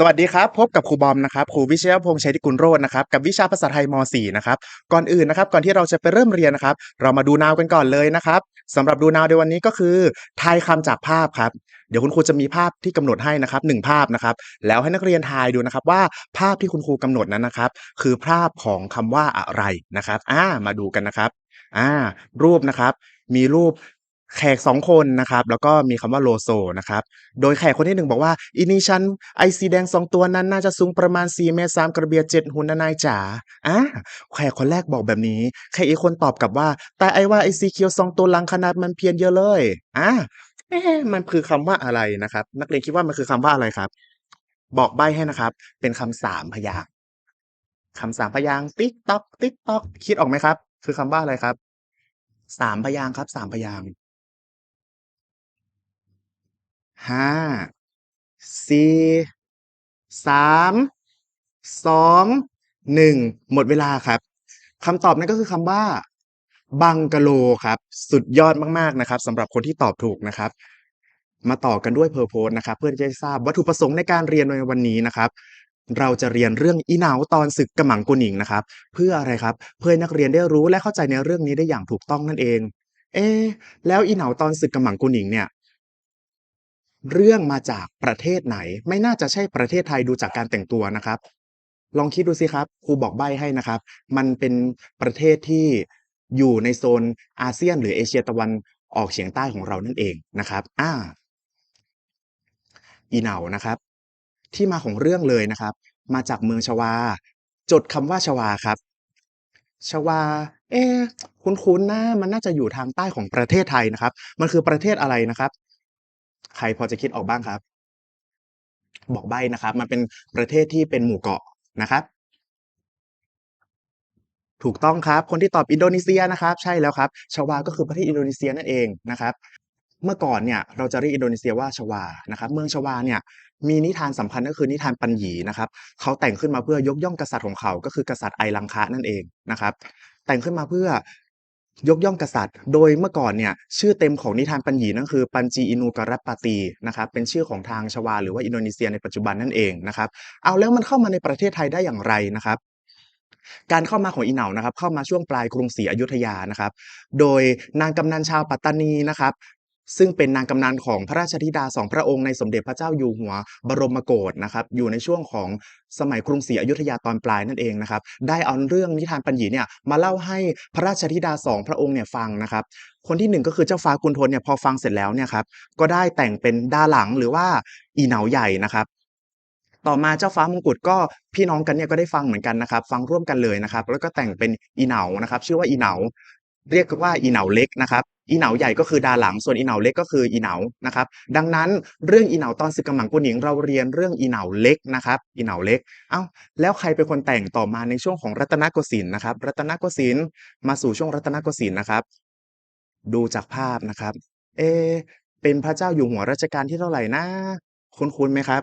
สวัสดีครับ พบกับครูบอมนะครับครูวิเชยพงษ์ชัยติกุลโรจน์นะครับกับวิชาภาษาไทยม .4 นะครับก่อนอื่นนะครับก่อนที่เราจะไปเริ่มเรียนนะครับ เรามาดูนาวกันก่อนเลยนะครับสำหรับดูนาวในวันนี้ก็คือทายคำจากภาพครับเดี๋ยวคุณครูจะมีภาพที่กำหนดให้นะครับหนึ่งภาพนะครับ แล้วให้นักเรียนทายดูนะครับว่าภาพที่คุณครูกำหนดนั้นนะครับ คือภาพของคำว่าอะไรนะครับ อ่ามาดูกันนะครับ อ่า รูปนะครับ มีรูป แขกสองคนนะครับ แล้วก็มีคำว่าโลโซนะครับ โดยแขกคนที่หนึ่งบอกว่าอินี่ฉันไอสีแดงสองตัวนั้นน่าจะสูงประมาณ 4 เมตร3กระเบียด7หุ่นนะนายจ๋าอะแขกคนแรกบอกแบบนี้แขกอีกคนตอบกลับว่า แต่ไอว่าไอสีเขียวสองตัวหลังขนาดมันเพี้ยนเยอะเลยอะมันคือคำว่าอะไรนะครับ นักเรียนคิดว่ามันคือคำว่าอะไรครับ บอกใบ้ให้นะครับ เป็นคำสามพยางคำสามพยางติ๊กต๊อกติ๊กต๊อกคิดออกไหมครับ คือคำว่าอะไรครับสามพยางครับสามพยาง ห้าสี่สามสองหนึ่งหมดเวลาครับคำตอบนั้นก็คือคำว่า บังกะโลครับ สุดยอดมากๆนะครับสำหรับคนที่ตอบถูกนะครับ มาต่อกันด้วย Purpose นะครับ เพื่อที่จะทราบวัตถุประสงค์ในการเรียนในวันนี้นะครับ เราจะเรียนเรื่องอีเหนาตอนศึกกำหมังกุนิงนะครับ เพื่ออะไรครับ เพื่อนักเรียนได้รู้และเข้าใจในเรื่องนี้ได้อย่างถูกต้องนั่นเอง เอ๊ะแล้วอีเหนาตอนศึกกำหมังกุนิงเนี่ย เรื่องมาจากประเทศไหน ไม่น่าจะใช่ประเทศไทยดูจากการแต่งตัวนะครับ ลองคิดดูสิครับครูบอกใบ้ให้นะครับ มันเป็นประเทศที่อยู่ในโซนอาเซียน หรือเอเชียตะวันออกเฉียงใต้ของเรานั่นเองนะครับ อ่า อีเหนานะครับ ที่มาของเรื่องเลยนะครับ มาจากเมืองชวา จดคำว่าชวาครับ ชวา เอ๊คุ้นๆนะมันน่าจะอยู่ทางใต้ของประเทศไทยนะครับ มันคือประเทศอะไรนะครับ ใครพอจะคิดออกบ้างครับ บอกใบ้นะครับ มันเป็นประเทศที่เป็นหมู่เกาะนะครับ ถูกต้องครับ คนที่ตอบอินโดนีเซียนะครับ ใช่แล้วครับ ชวา ก็คือประเทศอินโดนีเซียนั่นเองนะครับ เมื่อก่อนเนี่ย เราจะเรียกอินโดนีเซียว่าชวา นะครับ เมืองชวาเนี่ย มีนิทานสำคัญก็คือนิทานปัญญีนะครับ เขาแต่งขึ้นมาเพื่อยกย่องกษัตริย์ของเขา ก็คือกษัตริย์ไอลังคะนั่นเองนะครับ แต่งขึ้นมาเพื่อ ยกย่องกษัตริย์ โดยเมื่อก่อนเนี่ยชื่อเต็มของนิทานปัญญีนั่นคือ ปัญจีอินูกรัปปาตีนะครับเป็นชื่อของทางชวา หรือว่าอินโดนีเซียในปัจจุบันนั่นเองนะครับเอาแล้วมันเข้ามาในประเทศไทยได้อย่างไรนะครับการเข้ามาของอีเหนานะครับเข้ามาช่วงปลายกรุงศรีอยุธยานะครับ โดยนางกำนันชาวปัตตานีนะครับ ซึ่งเป็นนางกำนันของพระราชธิดาสองพระองค์ในสมเด็จพระเจ้าอยู่หัวบรมโกศนะครับอยู่ในช่วงของสมัยกรุงศรีอยุธยาตอนปลายนั่นเองนะครับได้เอาเรื่องนิทานปัญญีเนี่ยมาเล่าให้พระราชธิดาสองพระองค์เนี่ยฟังนะครับคนที่หนึ่งก็คือเจ้าฟ้ากุนทนเนี่ยพอฟังเสร็จแล้วเนี่ยครับก็ได้แต่งเป็นดาหลังหรือว่าอีเหนาใหญ่นะครับต่อมาเจ้าฟ้ามงกุฎก็พี่น้องกันเนี่ยก็ได้ฟังเหมือนกันนะครับ ฟังร่วมกันเลยนะครับ แล้วก็แต่งเป็นอีเหนานะครับ ชื่อว่าอีเหนา เรียกว่าอีเหนาเล็กนะครับอีเหนาใหญ่ก็คือดาหลังส่วนอีเหนาเล็กก็คืออีเหนานะครับดังนั้นเรื่องอีเหนาตอนศึกกำหมังกุนิงเราเรียนเรื่องอีเหนาเล็กนะครับอีเหนาเล็กเอ้าแล้วใครเป็นคนแต่งต่อมาในช่วงของรัตนโกสินทร์นะครับ รัตนโกสินทร์มาสู่ช่วงรัตนโกสินทร์นะครับ ดูจากภาพนะครับ เอ เป็นพระเจ้าอยู่หัวรัชกาลที่เท่าไหร่นะ คุ้นๆไหมครับ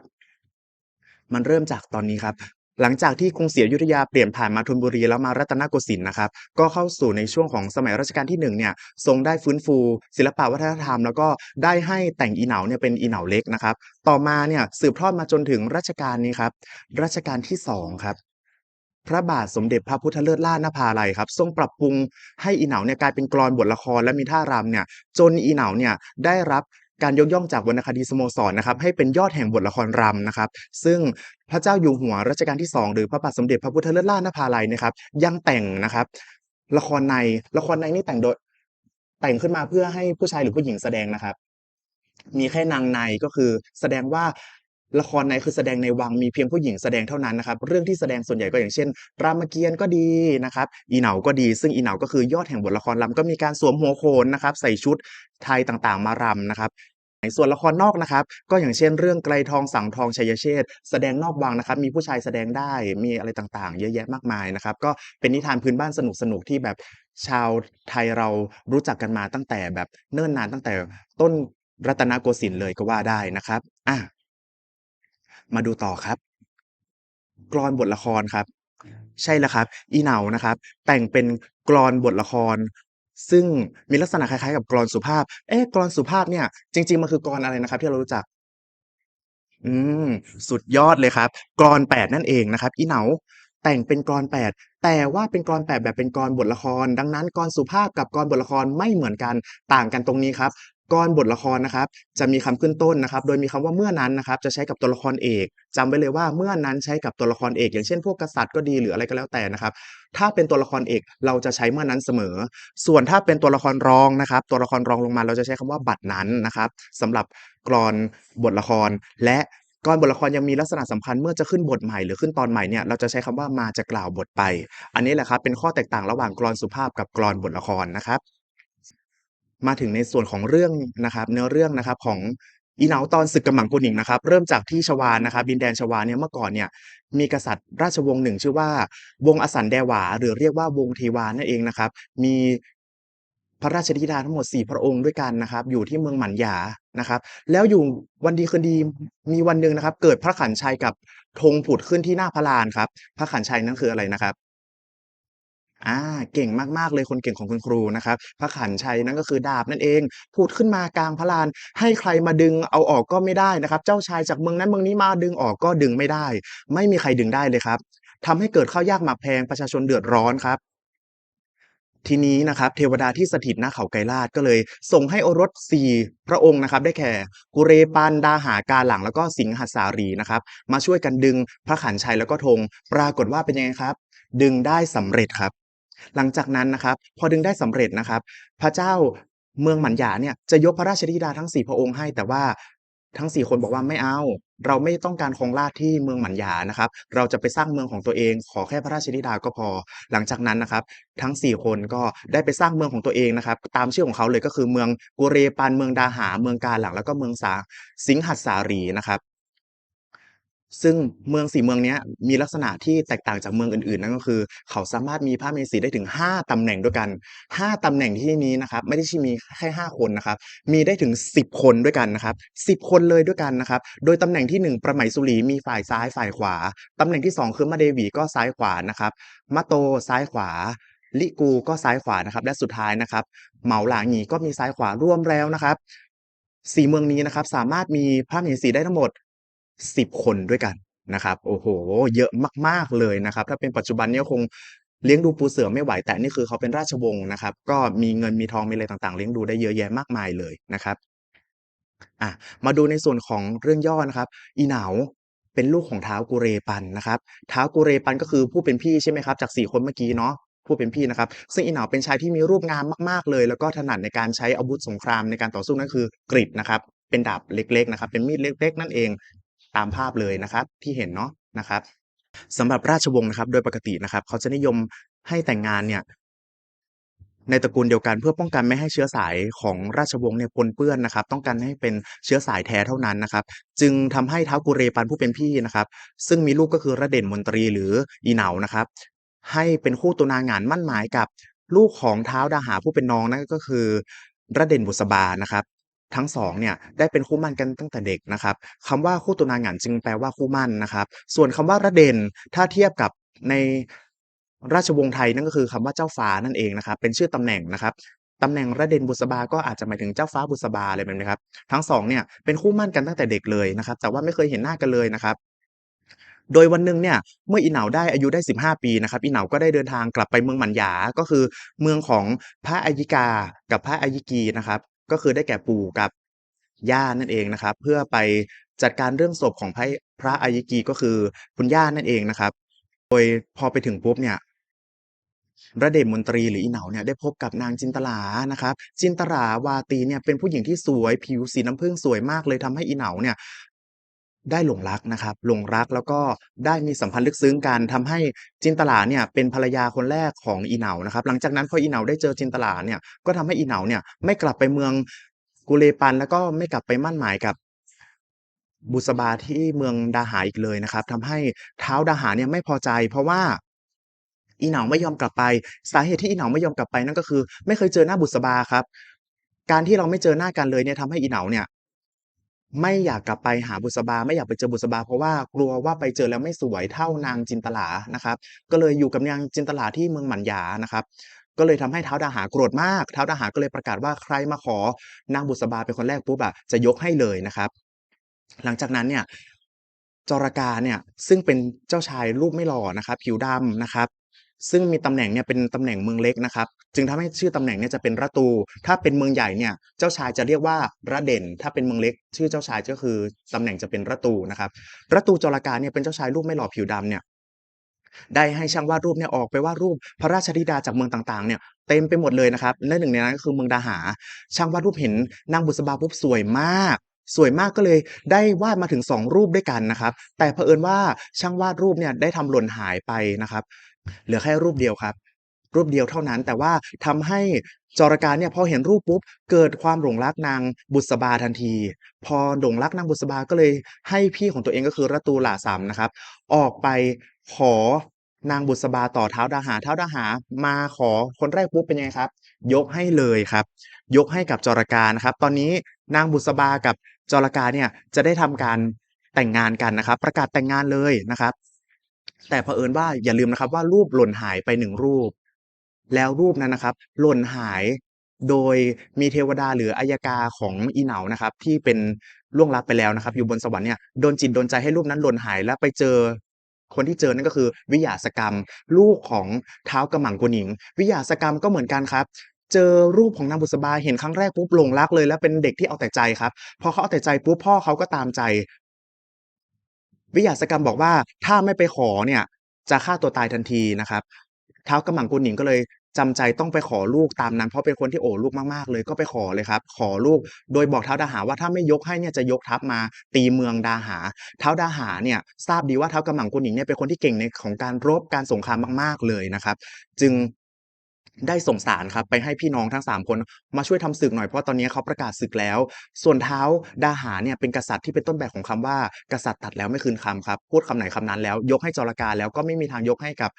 มันเริ่มจากตอนนี้ครับ หลังจากที่กรุงศรีอยุธยาเปลี่ยนผ่านมาธนบุรีแล้วมารัตนโกสินทร์นะครับก็เข้าสู่ในช่วงของสมัยรัชกาลที่1เนี่ยทรงได้ฟื้นฟู ศิลปวัฒนธรรม แล้วก็ได้ให้แต่งอีเหนาเนี่ยเป็นอีเหนาเล็กนะครับต่อมาเนี่ยสืบทอดมาจนถึงรัชกาลนี้ครับรัชกาลที่2ครับพระบาทสมเด็จพระพุทธเลิศล่านภาลัยครับ ทรงปรับปรุงให้อีเหนาเนี่ยกลายเป็นกลอนบทละครและมีท่ารำเนี่ยจนอีเหนาเนี่ยได้รับ การยกย่องจากวรรณคดีสโมสรนะครับให้เป็นยอดแห่งบทละครรำนะครับ ซึ่งพระเจ้าอยู่หัวรัชกาลที่ 2 หรือพระบาทสมเด็จพระพุทธเลิศล่านภาลัยนะครับ ยังแต่งนะครับ ละครในละครในนี่แต่งโดยแต่งขึ้นมาเพื่อให้ผู้ชายหรือผู้หญิงแสดงนะครับ มีแค่นางในก็คือแสดงว่า ละครในคือแสดงในวังมีเพียงผู้หญิงแสดงเท่านั้นนะครับ เรื่องที่แสดงส่วนใหญ่ก็อย่างเช่น รามเกียรติ์ก็ดีนะครับ อีเหนาก็ดี ซึ่งอีเหนาก็คือยอดแห่งบทละครรำก็มีการสวมหัวโขนนะครับ ใส่ชุดไทยต่างๆ มารำนะครับในส่วนละครนอกนะครับ ก็อย่างเช่น เรื่องไกลทองสังทองชัยเชษแสดงนอกวังนะครับ มีผู้ชายแสดงได้มีอะไรต่างๆ เยอะแยะมากมายนะครับ ก็เป็นนิทานพื้นบ้านสนุกๆที่แบบชาวไทยเรารู้จักกันมาตั้งแต่แบบเนิ่นนานตั้งแต่ต้นรัตนโกสินทร์เลยก็ว่าได้นะครับอา มาดูต่อครับกลอนบทละครครับ ใช่แล้วครับ อีเหนานะครับ แต่งเป็นกลอนบทละคร ซึ่งมีลักษณะคล้ายๆ กับกลอนสุภาพ เอ๊ะกลอนสุภาพเนี่ย จริง ๆมันคือกลอนอะไรนะครับ ที่เรารู้จัก?อืม สุดยอดเลยครับกลอน8นั่นเองนะครับ อีเหนาแต่งเป็นกลอน8แต่ว่าเป็นกลอน8แบบเป็นกลอนบทละคร ดังนั้นกลอนสุภาพกับกลอนบทละครไม่เหมือนกันต่างกันตรงนี้ครับ กลอนบทละครนะครับจะมีคำขึ้นต้นนะครับ โดยมีคำว่าเมื่อนั้นนะครับจะใช้กับตัวละครเอกจำไว้เลยว่าเมื่อนั้นใช้กับตัวละครเอก อย่างเช่นพวกกษัตริย์ก็ดีหรืออะไรก็แล้วแต่นะครับ ถ้าเป็นตัวละครเอกเราจะใช้เมื่อนั้นเสมอ ส่วนถ้าเป็นตัวละครรองนะครับ ตัวละครรองลงมาเราจะใช้คำว่าบัดนั้นนะครับสำหรับกลอนบทละครและกลอนบทละครยังมีลักษณะสำคัญเมื่อจะขึ้นบทใหม่หรือขึ้นตอนใหม่เนี่ยเราจะใช้คำว่ามาจะกล่าวบทไป อันนี้แหละครับเป็นข้อแตกต่างระหว่างกลอนสุภาพกับกลอนบทละครนะครับ มาถึงในส่วนของเรื่องนะครับเนื้อเรื่องนะครับของอีเหนาตอนศึกกำหมังกุนิงนะครับเริ่มจากที่ชวานะครับดินแดนชวาเนี่ยเมื่อก่อนเนี่ยมีกษัตริย์ราชวงศ์หนึ่งชื่อว่า วงอสันแดหวา หรือเรียกว่าวงเทวานั่นเองนะครับ มีพระราชธิดาทั้งหมด 4 พระองค์ด้วยกันนะครับ อยู่ที่เมืองหมันหยานะครับ แล้วอยู่วันดีคืนดีมีวันหนึ่งนะครับ เกิดพระขันชัยกับธงผุดขึ้นที่หน้าพระลานครับ พระขันชัยนั่นคืออะไรนะครับ อาเก่งมากๆเลยคนเก่งของคุณครูนะครับพระขันชัยนั่นก็คือดาบนั่นเองผุดขึ้นมากลางพระลาน ให้ใครมาดึงเอาออกก็ไม่ได้นะครับ เจ้าชายจากเมืองนั้นเมืองนี้มาดึงออกก็ดึงไม่ได้ ไม่มีใครดึงได้เลยครับทำให้เกิดข้าวยากหมากแพงประชาชนเดือดร้อนครับทีนี้นะครับเทวดาที่สถิตณเขาไกรลาศก็เลย ส่งให้โอรส4พระองค์นะครับ ได้แก่กุเรปันดาหากาหลังแล้วก็สิงหัสารีนะครับ มาช่วยกันดึงพระขันชัยแล้วก็ธงปรากฏว่าเป็นยังไงครับ ดึงได้สำเร็จครับ หลังจากนั้นนะครับ พอดึงได้สำเร็จนะครับ พระเจ้าเมืองหมันหยาเนี่ยจะยกพระราชธิดาทั้ง 4 พระองค์ให้ แต่ว่าทั้ง 4 คนบอกว่าไม่เอา เราไม่ต้องการครองราชที่เมืองหมันหยานะครับ เราจะไปสร้างเมืองของตัวเอง ขอแค่พระราชธิดาก็พอ หลังจากนั้นนะครับ ทั้ง 4 คนก็ได้ไปสร้างเมืองของตัวเองนะครับ ตามชื่อของเขาเลยก็คือเมืองกุเรปันเมืองดาหา เมืองกาหลังแล้วก็เมืองสาสิงหัสสารีนะครับ ซึ่งเมือง4เมืองนี้มีลักษณะที่แตกต่างจากเมืองอื่นๆ นั่นก็คือ เขาสามารถมีพระมเหสีได้ถึง 5 ตำแหน่งด้วยกัน 5 ตำแหน่งที่นี้นะครับไม่ได้ใช่มีแค่ 5 คนนะครับมีได้ถึง 10 คนด้วยกันนะครับ10 คนเลยด้วยกันนะครับโดยตำแหน่งที่ 1 ประไหมสุรีมีฝ่ายซ้ายฝ่ายขวา ตำแหน่งที่ 2 คือมะเดวีก็ซ้ายขวานะครับมะโตซ้ายขวาลิกูก็ซ้ายขวานะครับและสุดท้ายนะครับเหมาหลาหงีก็มีซ้ายขวารวมแล้วนะครับ4เมืองนี้นะครับสามารถมีพระมเหสีได้ทั้งหมด 10 คนด้วยกันนะครับโอ้โฮเยอะมากๆเลยนะครับ ถ้าเป็นปัจจุบันเนี่ยคงเลี้ยงดูปูเสือไม่ไหวแต่นี่คือเขาเป็นราชวงศ์นะครับ ก็มีเงินมีทองมีอะไรต่างๆ เลี้ยงดูได้เยอะแยะมากมายเลยนะครับอะมาดูในส่วนของเรื่องย่อนะครับ อีเหนาเป็นลูกของท้าวกุเรปันนะครับท้าวกุเรปันก็คือผู้เป็นพี่ใช่ไหมครับจาก 4 คนเมื่อกี้เนาะผู้เป็นพี่นะครับ ซึ่งอีเหนาเป็นชายที่มีรูปงามมากๆเลย แล้วก็ถนัดในการใช้อาวุธสงครามในการต่อสู้นั่นคือกฤษนะครับเป็นดาบเล็กๆนะครับเป็นมีดเล็ก ๆ นั่นเอง ตามภาพเลยนะครับที่เห็นเนาะนะครับสำหรับราชวงศ์นะครับ โดยปกตินะครับ เขาจะนิยมให้แต่งงานเนี่ยในตระกูลเดียวกันเพื่อป้องกันไม่ให้เชื้อสายของราชวงศ์เนี่ยปนเปื้อนนะครับ ต้องการให้เป็นเชื้อสายแท้เท่านั้นนะครับ จึงทำให้ท้าวกุเรปันผู้เป็นพี่นะครับ ซึ่งมีลูกก็คือระเด่นมนตรีหรืออีเหนานะครับ ให้เป็นคู่ตุนาหงานมั่นหมายกับลูกของท้าวดาหาผู้เป็นน้องนั่นก็คือระเด่นบุษบานะครับ ทั้ง2เนี่ยได้เป็นคู่มั่นกันตั้งแต่เด็กนะครับคำว่าคู่ตุนาหงานจึงแปลว่าคู่มั่นนะครับ ส่วนคำว่าระเด่นถ้าเทียบกับในราชวงศ์ไทยนั่นก็คือคำว่าเจ้าฟ้านั่นเองนะครับ เป็นชื่อตำแหน่งนะครับตำแหน่งระเด่นบุษบา ก็อาจจะหมายถึงเจ้าฟ้าบุษบาอะไรแบบนี้ครับ ทั้ง2เนี่ยเป็นคู่มั่นกันตั้งแต่เด็กเลยนะครับ แต่ว่าไม่เคยเห็นหน้ากันเลยนะครับ โดยวันหนึ่งเนี่ย เมื่ออีเหนาได้อายุได้ 15 ปีนะครับ อีเหนาก็ได้เดินทางกลับไปเมืองหมันหยา ก็คือเมืองของพระอัยิกา กับพระอัยิกีนะครับ ก็คือได้แก่ปู่กับย่านั่นเองนะครับ เพื่อไปจัดการเรื่องศพของพระพระอายิกีก็คือคุณย่านั่นเองนะครับ โดยพอไปถึงปุ๊บเนี่ยระเดชมนตรีหรืออีเหนาเนี่ยได้พบกับนางจินตลานะครับ จินตลาวาตีเนี่ยเป็นผู้หญิงที่สวยผิวสีน้ำผึ้งสวยมากเลยทำให้อีเหนาเนี่ย ได้หลงรักนะครับ หลงรักแล้วก็ได้มีสัมพันธ์ลึกซึ้งกันทำให้จินตหราเนี่ยเป็นภรรยาคนแรกของอีเหนานะครับ หลังจากนั้นพออีเหนาได้เจอจินตหราเนี่ยก็ทำให้อีเหนาเนี่ยไม่กลับไปเมืองกุเรปัน แล้วก็ไม่กลับไปมั่นหมายกับบุษบาที่เมืองดาหาอีกเลยนะครับทำให้เท้าดาหาเนี่ยไม่พอใจ เพราะว่าอีเหนาไม่ยอมกลับไป สาเหตุที่อีเหนาไม่ยอมกลับไปนั่นก็คือ ไม่เคยเจอหน้าบุษบาครับ การที่เราไม่เจอหน้ากันเลยเนี่ยทำให้อีเหนาเนี่ย ไม่อยากกลับไปหาบุษบา ไม่อยากไปเจอบุษบา เพราะว่ากลัวว่าไปเจอแล้วไม่สวยเท่านางจินตหรานะครับ ก็เลยอยู่กับนางจินตหราที่เมืองหมันหยานะครับ ก็เลยทำให้ท้าวดาหาโกรธมากท้าวดาหาก็เลยประกาศว่าใครมาขอนางบุษบาเป็นคนแรกปุ๊บอะจะยกให้เลยนะครับ หลังจากนั้นเนี่ยจรกาเนี่ยซึ่งเป็นเจ้าชายรูปไม่หล่อนะครับ ผิวดำนะครับ ซึ่งมีตำแหน่งเนี่ยเป็นตำแหน่งเมืองเล็กนะครับ จึงทำให้ชื่อตำแหน่งเนี่ยจะเป็นระตู ถ้าเป็นเมืองใหญ่เนี่ยเจ้าชายจะเรียกว่าระเด่น ถ้าเป็นเมืองเล็ก ชื่อเจ้าชายก็คือตำแหน่งจะเป็นระตูนะครับระตูจรกาเนี่ยเป็นเจ้าชายรูปไม่หล่อผิวดำเนี่ยได้ให้ช่างวาดรูปเนี่ยออกไปวาดรูปพระราชธิดาจากเมืองต่างๆเนี่ยเต็มไปหมดเลยนะครับและหนึ่งในนั้นก็คือเมืองดาหา ช่างวาดรูปเห็นนางบุษบาปุ๊บสวยมากสวยมากก็เลยได้วาดมาถึง 2 รูปด้วยกันนะครับ แต่เผอิญว่าช่างวาดรูปเนี่ยได้ทำหล่นหายไปนะครับ เหลือแค่รูปเดียวครับ รูปเดียวเท่านั้น แต่ว่าทำให้จรการเนี่ยพอเห็นรูปปุ๊บเกิดความหลงรักนางบุษบาทันที พอหลงรักนางบุษบาก็เลยให้พี่ของตัวเองก็คือระตูหล่าสัมนะครับ ออกไปขอนางบุษบาต่อเท้าดาหาเท้าดาหามาขอคนแรกปุ๊บเป็นยังไงครับ ยกให้เลยครับ ยกให้กับจรการนะครับ ตอนนี้นางบุษบากับจรการเนี่ยจะได้ทำการแต่งงานกันนะครับ ประกาศแต่งงานเลยนะครับ แต่เผอิญว่าอย่าลืมนะครับว่ารูปหล่นหายไปหนึ่งรูป แล้วรูปนั้นนะครับหล่นหายโดยมีเทวดาหรืออัยกาของอีเหนานะครับ ที่เป็นล่วงลับไปแล้วนะครับ อยู่บนสวรรค์เนี่ยโดนจิตโดนใจให้รูปนั้นหล่นหายและไปเจอคนที่เจอนั่นก็คือวิยาสกรรม ลูกของเท้าวกำหมังกุนิง วิยาสกรรมก็เหมือนกันครับ เจอรูปของนางบุษบาเห็นครั้งแรกปุ๊บหลงรักเลย และเป็นเด็กที่เอาแต่ใจครับ พอเขาเอาแต่ใจปุ๊บพ่อเขาก็ตามใจ วิยาสกรรมบอกว่าถ้าไม่ไปขอเนี่ยจะฆ่าตัวตายทันทีนะครับ ท้ากำหมังกุนหนิงก็เลยจำใจต้องไปขอลูกตามนั้น เพราะเป็นคนที่โอ้ลูกมากๆ เลยก็ไปขอเลยครับ ขอลูกโดยบอกเท้าดาหาว่าถ้าไม่ยกให้เนี่ยจะยกทัพมาตีเมืองดาหา เท้าดาหาเนี่ยทราบดีว่าเท้ากำหมังกุนหนิงเนี่ยเป็นคนที่เก่งในของการรบการสงครามมากๆเลยนะครับ จึงได้ส่งสารครับไปให้พี่น้องทั้ง 3 คนมาช่วยทำศึกหน่อยเพราะตอนนี้เขาประกาศศึกแล้ว ส่วนเท้าดาหาเนี่ยเป็นกษัตริย์ที่เป็นต้นแบบของคำว่า กษัตริย์ตัดแล้วไม่คืนคำครับพูดคำไหนคำนั้นแล้ว ยกให้จรกาแล้วก็ไม่มีทางยกให้กับ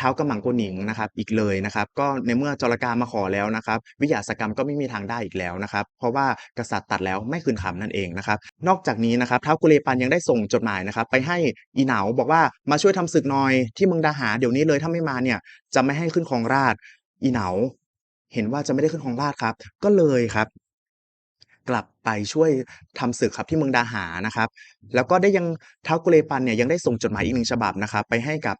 ท้ากำหมังโกหนิงนะครับอีกเลยนะครับก็ในเมื่อจรกามาขอแล้วนะครับวิทยาสกรรมก็ไม่มีทางได้อีกแล้วนะครับเพราะว่ากษัตริย์ตัดแล้วไม่คืนคำนั่นเองนะครับนอกจากนี้นะครับท้ากุเลปันยังได้ส่งจดหมายนะครับไปให้อีเหนาบอกว่ามาช่วยทำศึกหน่อยที่เมืองดาหาเดี๋ยวนี้เลยถ้าไม่มาเนี่ยจะไม่ให้ขึ้นครองราชอีเหนาเห็นว่าจะไม่ได้ขึ้นครองราชครับ ก็เลยครับ ไปช่วยทำศึกครับที่เมืองดาหานะครับ แล้วก็ได้ยังท้าวกุเลปันเนี่ยยังได้ส่งจดหมายอีกหนึ่งฉบับนะครับ ไปให้กับ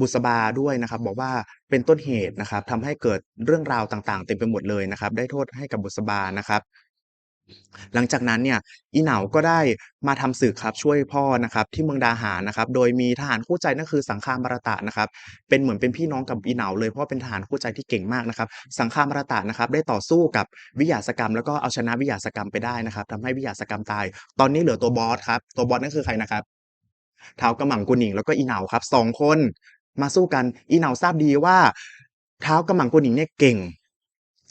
บุษบาด้วยนะครับ บอกว่าเป็นต้นเหตุนะครับทำให้เกิดเรื่องราวต่างๆ เต็มไปหมดเลยนะครับ ได้โทษให้กับบุษบานะครับ หลังจากนั้นเนี่ยอีเหนาก็ได้มาทำศึกครับช่วยพ่อนะครับที่เมืองดาหานะครับโดยมีทหารคู่ใจนั่นคือสังคามารตะนะครับเป็นเหมือนเป็นพี่น้องกับอีเหนาเลยเพราะเป็นทหารคู่ใจที่เก่งมากนะครับสังคามารตะนะครับได้ต่อสู้กับวิยาสกรรม แล้วก็เอาชนะวิยาสกรรมไปได้นะครับทำให้วิยาสกรรมตาย ตอนนี้เหลือตัวบอสครับตัวบอสนั่นคือใครนะครับเท้าวกำหมังกุนหนิงแล้วก็อีเหนาครับสองคนมาสู้กันอีเหนาทราบดีว่าเท้าวกำหมังกุนหนิงเนี่ยเก่ง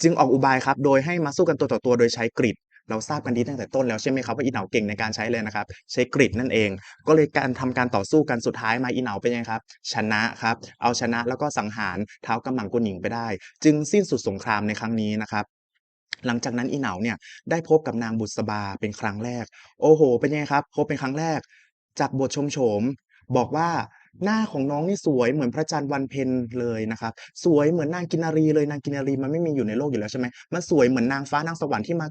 จึงออกอุบายครับโดยให้มาสู้กันตัวต่อตัวโดยใช้กริด เราทราบกันดีตั้งแต่ต้นแล้วใช่ไหมครับว่าอีเหนาเก่งในการใช้เลยนะครับ ใช้กริดนั่นเอง ก็เลยการทำการต่อสู้กันสุดท้ายมาอีเหนาเป็นยังไงครับ ชนะครับ เอาชนะแล้วก็สังหารเท้ากำหมังกุนหนิงไปได้ จึงสิ้นสุดสงครามในครั้งนี้นะครับหลังจากนั้นอีเหนาเนี่ยได้พบกับนางบุษบาเป็นครั้งแรก โอ้โห เป็นยังไงครับ พบเป็นครั้งแรก จากบทชมโฉม บอกว่าหน้าของน้องนี่สวยเหมือนพระจันทร์วันเพ็ญเลยนะครับ สวยเหมือนนางกินารีเลยนางกินารีมันไม่มีอยู่ในโลกอยู่แล้วใช่ไหมมันสวยเหมือนนางฟ้านางสวรรค์ที่มา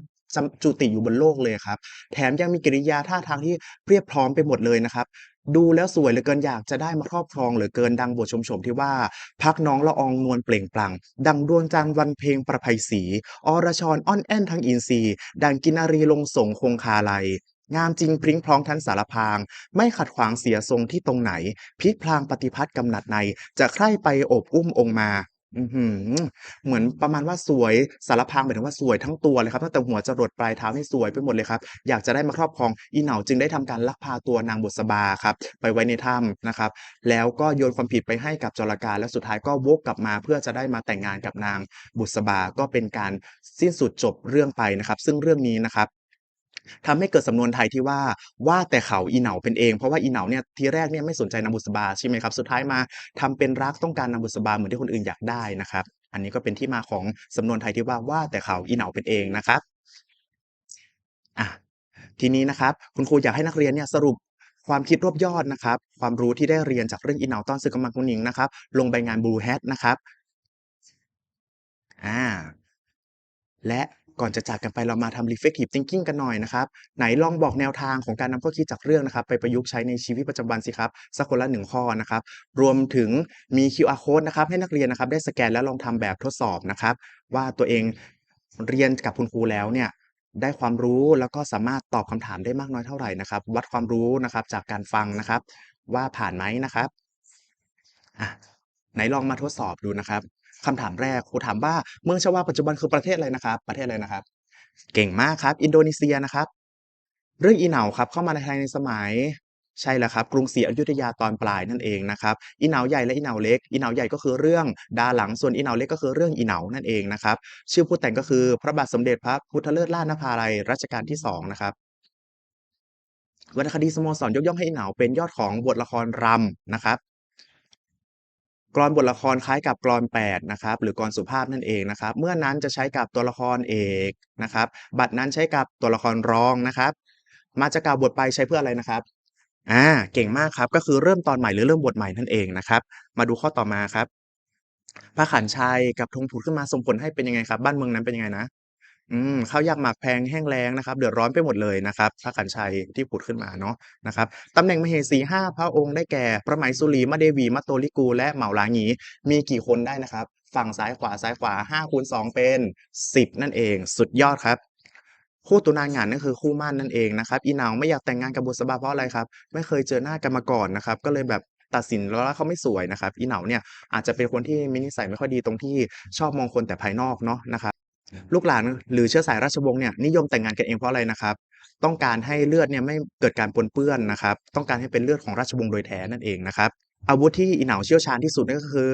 จุติอยู่บนโลกเลยครับ แถมยังมีกิริยาท่าทางที่เรียบพร้อมไปหมดเลยนะครับ ดูแล้วสวยเหลือเกินอยากจะได้มาครอบครองเหลือเกินดังบทชมโฉมที่ว่า พักน้องละอองนวลเปล่งปลั่ง ดังดวงจันทร์วันเพ็งประภัยศรีอรชรอ้อนแอนทั้งอินทรีย์ดังกินารีลงสงคงคาลัยงามจริงพริ้งพร้องทันสารพาง ไม่ขัดขวางเสียทรงที่ตรงไหนพลิกพลางปฏิพัทธ์กำหนัดใน จะใคร่ไปโอบอุ้มองมา อื้อฮือ เหมือนประมาณว่าสวยสารพางหมายถึงว่าสวยทั้งตัวเลยครับ ตั้งแต่หัวจรดปลายเท้านี่สวยไปหมดเลยครับ อยากจะได้มาครอบครอง อีเหนาจึงได้ทำการลักพาตัวนางบุษบาครับ ไปไว้ในถ้ำนะครับ แล้วก็โยนความผิดไปให้กับจรกา แล้วสุดท้ายก็วกกลับมา เพื่อจะได้มาแต่งงานกับนางบุษบา ก็เป็นการสิ้นสุดจบเรื่องไปนะครับ ซึ่งเรื่องนี้นะครับ ทำให้เกิดสำนวนไทยที่ว่าว่าแต่เขาอีเหนาเป็นเอง เพราะว่าอีเหนาเนี่ยทีแรกเนี่ยไม่สนใจนางบุษบาใช่ไหมครับสุดท้ายมาทำเป็นรักต้องการนางบุษบาเหมือนที่คนอื่นอยากได้นะครับ อันนี้ก็เป็นที่มาของสำนวนไทยที่ว่าว่าแต่เขาอีเหนาเป็นเองนะครับอะทีนี้นะครับ คุณครูอยากให้นักเรียนเนี่ยสรุปความคิดรวบยอดนะครับ ความรู้ที่ได้เรียนจากเรื่องอีเหนาตอนศึกกำมังกุนหนิงนะครับ ลงใบงาน Blue Hat นะครับอ่าและ ก่อนจะจากกันไปเรามาทำ reflective thinking กันหน่อยนะครับ ไหนลองบอกแนวทางของการนำข้อคิดจากเรื่องนะครับ ไปประยุกต์ใช้ในชีวิตประจำวันสิครับ สักคนละหนึ่งข้อนะครับ รวมถึงมี QR code นะครับ ให้นักเรียนนะครับได้สแกนแล้วลองทำแบบทดสอบนะครับ ว่าตัวเองเรียนกับคุณครูแล้วเนี่ยได้ความรู้แล้วก็สามารถตอบคำถามได้มากน้อยเท่าไหร่นะครับ วัดความรู้นะครับจากการฟังนะครับ ว่าผ่านไหมนะครับอะไหนลองมาทดสอบดูนะครับ คำถามแรกครูถามว่าเมืองชวาปัจจุบันคือประเทศอะไรนะครับ ประเทศอะไรนะครับ เก่งมากครับ อินโดนีเซียนะครับ เรื่องอีเหนาครับเข้ามาในไทยในสมัยใช่แล้วครับ กรุงศรีอยุธยาตอนปลายนั่นเองนะครับอีเหนาใหญ่และอีเหนาเล็กอีเหนาใหญ่ก็คือเรื่องดาหลังส่วนอีเหนาเล็กก็คือเรื่องอีเหนานั่นเองนะครับ ชื่อผู้แต่งก็คือพระบาทสมเด็จพระพุทธเลิศล่านภาลัยรัชกาลที่2นะครับวรรณคดีสโมสรยกย่องให้อีเหนาเป็นยอดของบทละครรำนะครับ กรอนบทละครคล้ายกับกรอนแปดนะครับหรือกรอนสุภาพนั่นเองนะครับ เมื่อนั้นจะใช้กับตัวละครเอกนะครับบัตรนั้นใช้กับตัวละครรองนะครับ มาจะกล่าวบทไปใช้เพื่ออะไรนะครับอ่าเก่งมากครับก็คือเริ่มตอนใหม่หรือเริ่มบทใหม่นั่นเองนะครับ มาดูข้อต่อมาครับพระขันชัยกับธงผุดขึ้นมาส่งผลให้เป็นยังไงครับ บ้านเมืองนั้นเป็นยังไงนะ อืม ข้าวยากหมากแพงแห้งแล้งนะครับ เดือดร้อนไปหมดเลยนะครับพระขันชัยที่ผุดขึ้นมาเนาะนะครับตำแหน่งมเหสี5พระองค์ได้แก่ พระไหมสุรีมะเดวีมะโตลิกู และเหมาลางีมีกี่คนได้นะครับ ฝั่งซ้ายขวาซ้ายขวา5คูณ2เป็น 10 นั่นเอง สุดยอดครับ คู่ตุนางงานนั่นคือคู่มั้นนั่นเองนะครับอีนาไม่อยากแต่งงานกับบุษบาเพราะอะไรครับ ไม่เคยเจอหน้ากันมาก่อนนะครับ ก็เลยแบบตัดสินแล้วว่าเขาไม่สวยนะครับอีเหนาเนี่ยอาจจะเป็นคนที่มีนิสัยไม่ค่อยดีตรงที่ชอบมองคนแต่ภายนอกเนาะนะครับ ลูกหลานหรือเชื้อสายราชวงศ์เนี่ยนิยมแต่งงานกันเองเพราะอะไรนะครับ ต้องการให้เลือดเนี่ยไม่เกิดการปนเปื้อนนะครับ ต้องการให้เป็นเลือดของราชวงศ์โดยแท้นั่นเองนะครับ อาวุธที่อีเหนาเชี่ยวชาญที่สุดนั่นก็คือ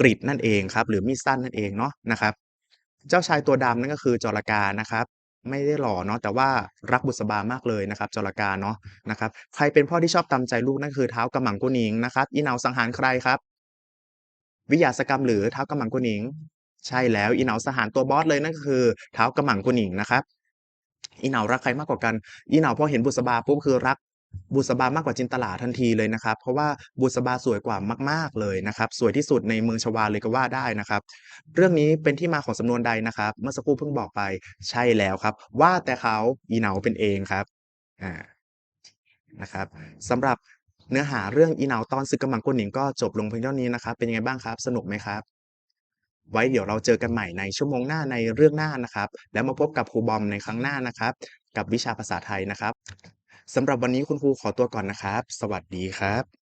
กฤษนั่นเองครับหรือมีดสั้นนั่นเองเนาะนะครับ เจ้าชายตัวดำนั่นก็คือจรกานะครับไม่ได้หล่อเนาะแต่ว่ารักบุษบามากเลยนะครับจรกาเนาะนะครับใครเป็นพ่อที่ชอบตามใจลูกนั่นคือเท้ากำหมังกุนิงนะครับอีเหนาสังหารใครครับ วิยาสกรรมหรือเท้ากำหมังกุนิง ใช่แล้วอีเหนาสหารตัวบอสเลยนั่นก็คือเท้าวกำหมังกุนิงนะครับอีเหนารักใครมากกว่ากันอีเหนาพอเห็นบุษบาปุ๊บคือรักบุษบามากกว่าจินตลาทันทีเลยนะครับ เพราะว่าบุษบาสวยกว่ามาก ๆเลยนะครับ สวยที่สุดในเมืองชวาเลยก็ว่าได้นะครับ เรื่องนี้เป็นที่มาของสำนวนใดนะครับ เมื่อสักครู่เพิ่งบอกไปใช่แล้วครับ ว่าแต่เขาอีเหนาเป็นเองครับอ่านะครับสำหรับเนื้อหาเรื่องอีเหนาตอนศึกกำหมังกุนหนิงก็จบลงเพียงเท่านี้นะครับ เป็นยังไงบ้างครับ สนุกไหมครับ? ไว้เดี๋ยวเราเจอกันใหม่ในชั่วโมงหน้าในเรื่องหน้านะครับ แล้วมาพบกับครูบอมในครั้งหน้านะครับ กับวิชาภาษาไทยนะครับสำหรับวันนี้คุณครูขอตัวก่อนนะครับ สวัสดีครับ